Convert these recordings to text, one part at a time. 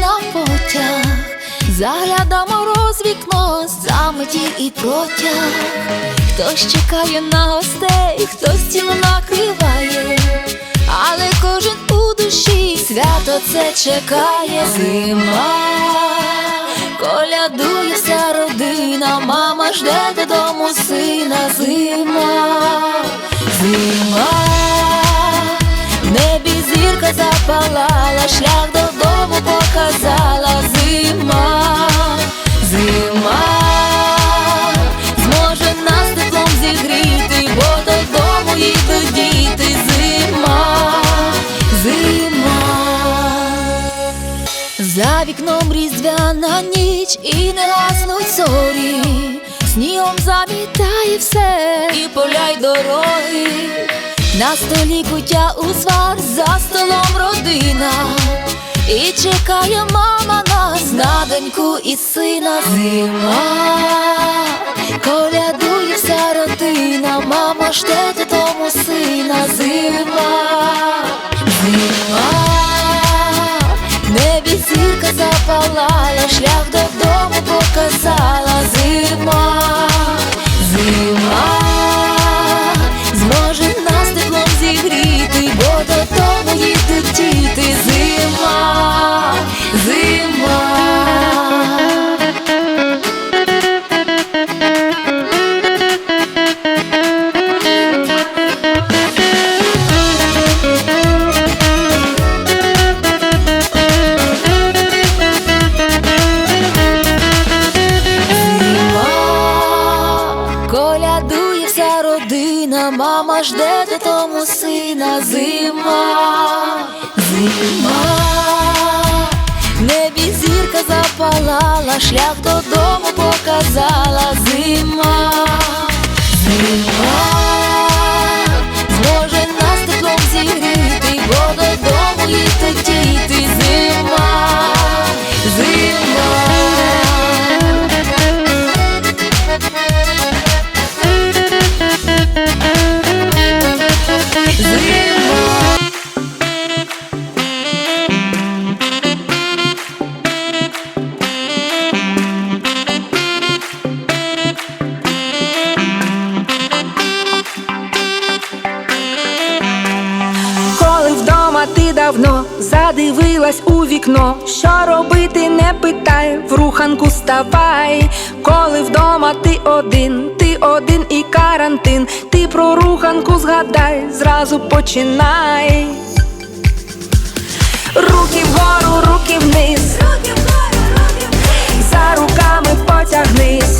на потяг, загляда мороз вікно, заметіль і протяг. Хтось чекає на гостей, хтось стіл накриває, але кожен у душі свято це чекає зима. Колядує вся родина, мама жде додому сина, зима, зима, в небі зірка запалала, шлях додому показала, зима, зима, зможе нас теплом зігріти, бо додому їдуть діти, зима, зима. За вікном різдвяна ніч і не гаснуть зорі, снігом замітає все і поля й дороги, на столі куття узвар, за столом родина, і чекає мама нас на доньку і сина. Зима, колядує вся родина, мама жде тому сина, родина, мама тому сина, зима, зима, небі зірка запалала, шлях додому показала, зима, зима, давно задивилась у вікно, що робити не питай, в руханку ставай. Коли вдома ти один, ти один і карантин, ти про руханку згадай, зразу починай. Руки вгору, руки вниз, за руками потягнись,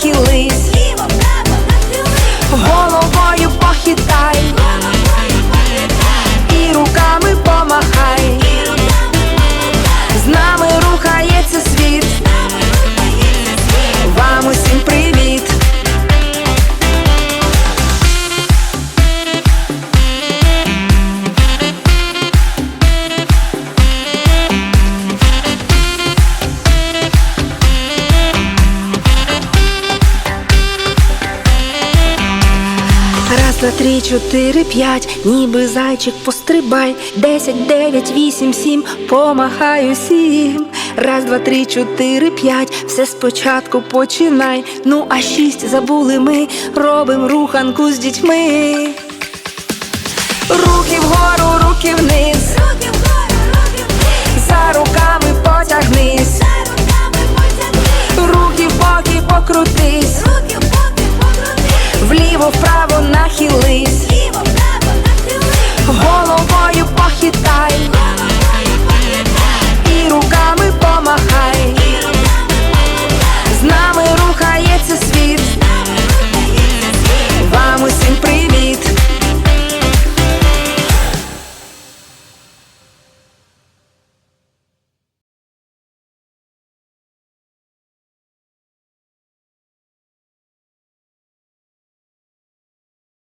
нахились, Раз, два, три, чотири, п'ять, ніби зайчик пострибай. Десять, дев'ять, вісім, сім, помахай усім. Раз, два, три, чотири, п'ять, все спочатку починай. Ну а шість забули ми, робим руханку з дітьми. Руки вгору, руки вниз, за руками потягнись, руки в боки покрутись, нахились.